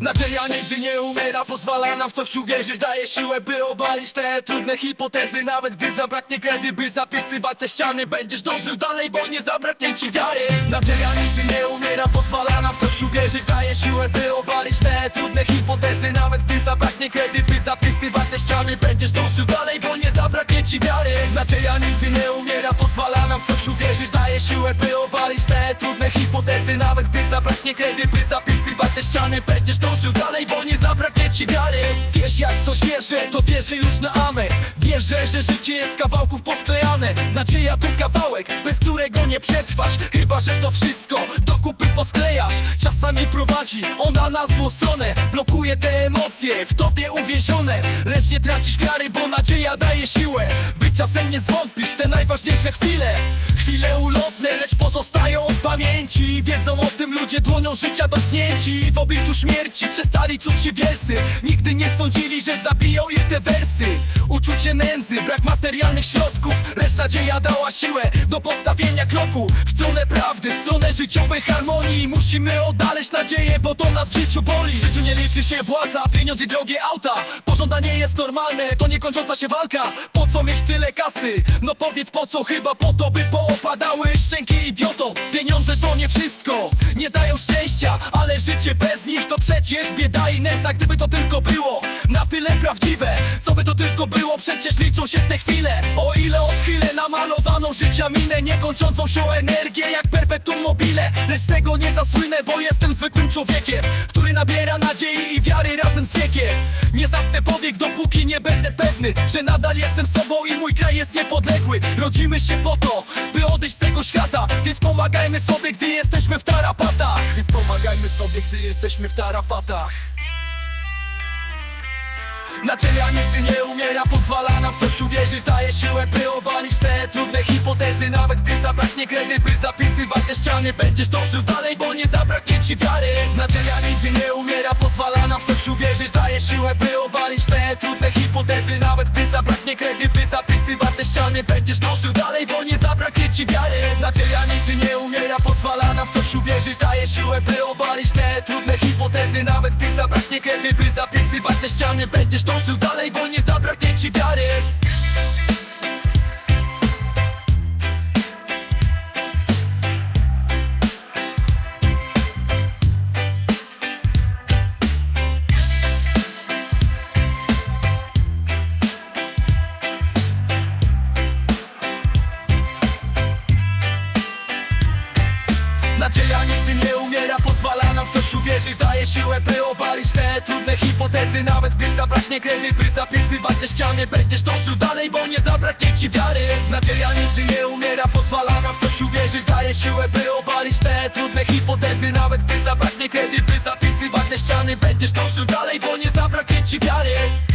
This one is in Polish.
Nadzieja nigdy nie umiera, pozwala nam w coś uwierzyć. Daje siłę, by obalić te trudne hipotezy. Nawet gdy zabraknie kredy, by zapisywać te ściany Będziesz dążył dalej, bo nie zabraknie ci wiary. Nadzieja nigdy nie umiera, pozwala nam w coś uwierzyć. Daje siłę, by obalić te trudne hipotezy. Nawet gdy zabraknie kredy, by zapisywać te ściany Będziesz dążył dalej, bo nie zabraknie ci wiary. Nadzieja nigdy nie umiera, pozwala nam w coś uwierzyć. Daje siłę, by obalić te trudne hipotezy. Nawet gdy zabraknie kredy, by zapisywać te ściany Będziesz dalej, bo nie zabraknie ci wiary. Wiesz jak coś wierzę, to wierzę już na amen. Wierzę, że życie jest z kawałków posklejane Nadzieja to kawałek, bez którego nie przetrwasz. Chyba, że to wszystko do kupy posklejasz. Czasami prowadzi ona na złą stronę Blokuje te emocje w tobie uwięzione. Lecz nie tracisz wiary, bo nadzieja daje siłę. By czasem nie zwątpisz te najważniejsze chwile. Chwile ulotne, lecz pozostają pamięci. Wiedzą o tym ludzie dłonią życia dotknięci. W obliczu śmierci przestali czuć się wielcy Nigdy nie sądzili, że zabiją ich te wersy. Uczucie nędzy, brak materialnych środków. Lecz nadzieja dała siłę do postawienia kroku. W stronę prawdy, w stronę życiowej harmonii. Musimy odnaleźć nadzieję, bo to nas w życiu boli. W życiu nie liczy się władza, pieniądz i drogie auta. Pożądanie jest normalne, to niekończąca się walka. Po co mieć tyle kasy? No powiedz po co, chyba po to by poopadały szczęki idiotom. Pieniądze to nie wszystko, nie dają szczęścia Ale życie bez nich to przecież bieda i nędza. Gdyby to tylko było na tyle prawdziwe Co by to tylko było, przecież liczą się te chwile. O ile odchylę namalowaną życia minę Niekończącą się energię jak perpetuum mobile. Lecz z tego nie zasłynę, bo jestem zwykłym człowiekiem Który nabiera nadziei i wiary razem z wiekiem. Nie zamknę powiek, dopóki nie będę pewny Że nadal jestem sobą i mój kraj jest niepodległy. Rodzimy się po to, by odejść tego świata Więc pomagajmy sobie, gdy jesteśmy w tarapatach. Więc pomagajmy sobie, gdy jesteśmy w tarapatach. Nadzieja nigdy nie umiera, pozwala nam w coś uwierzyć. Daje siłę, by obalić te trudne hipotezy. Nawet gdy zabraknie kredy, by zapisywać te ściany Będziesz dążył dalej, bo nie zabraknie ci wiary. Nadzieja nigdy nie umiera, pozwala nam w coś uwierzyć. Daje siłę, by obalić ściany Będziesz dążył dalej, bo nie zabraknie ci wiary. Nadzieja nigdy nie umiera, pozwala nam w coś uwierzyć. Daje siłę, by obalić te trudne hipotezy. Nawet gdy zabraknie kredy, by zapisywać te ściany Będziesz dążył dalej, bo nie zabraknie uwierzyć Daje siłę, by obalić te trudne hipotezy. Nawet gdy zabraknie kredy, by zapisywać te ściany Będziesz dążył dalej, bo nie zabraknie ci wiary. Nadzieja nigdy nie umiera, pozwala nam w coś uwierzyć. Daje siłę, by obalić te trudne hipotezy. Nawet gdy zabraknie kredy, by zapisywać te ściany Będziesz dążył dalej, bo nie zabraknie ci wiary